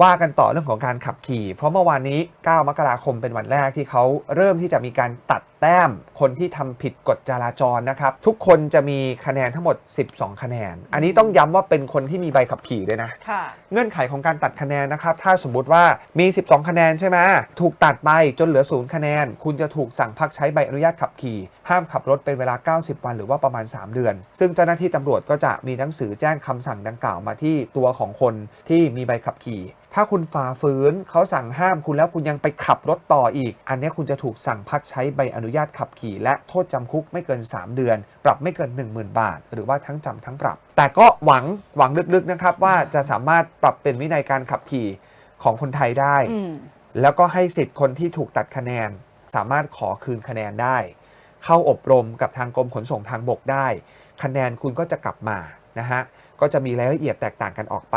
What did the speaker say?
ว่ากันต่อเรื่องของการขับขี่ เพราะเมื่อวานนี้ 9 มกราคมเป็นวันแรกที่เขาเริ่มที่จะมีการตัดแต้มคนที่ทำผิดกฎจราจรนะครับ ทุกคนจะมีคะแนนทั้งหมด 12 คะแนน อันนี้ต้องย้ำว่าเป็นคนที่มีใบขับขี่ด้วยนะค่ะเงื่อนไขของการตัดคะแนนนะครับ ถ้าสมมุติว่ามี 12 คะแนนใช่ไหมถูกตัดไปจนเหลือศูนย์คะแนน คุณจะถูกสั่งพักใช้ใบอนุญาตขับขี่ ห้ามขับรถเป็นเวลา 90 วันหรือว่าประมาณ 3 เดือน ซึ่งเจ้าหน้าที่ตำรวจก็จะมีหนังสือแจ้งคำสั่งดังกล่าวมาที่ตัวของคนที่มีใบขับขี่ ถ้าคุณฝ่าฝืนเขาสั่งห้ามคุณแล้วคุณยังไปขับรถต่ออีก อันเนี้ยคุณจะถูกสั่งพักใช้ใบอนุญาตขับขี่ และโทษจำคุกไม่เกิน 3 เดือน ปรับไม่เกิน 10,000 บาท หรือว่าทั้งจำทั้งปรับ แต่ก็หวังหวังลึกๆนะครับว่าจะสามารถปรับเป็นวินัยการขับขี่ของคนไทยได้อืมแล้วก็ให้สิทธิ์คนที่ถูกตัดคะแนน สามารถขอคืนคะแนนได้ เข้าอบรมกับทางกรมขนส่งทางบกได้ คะแนนคุณก็จะกลับมานะฮะก็จะมีรายละเอียดแตกต่างกันออกไป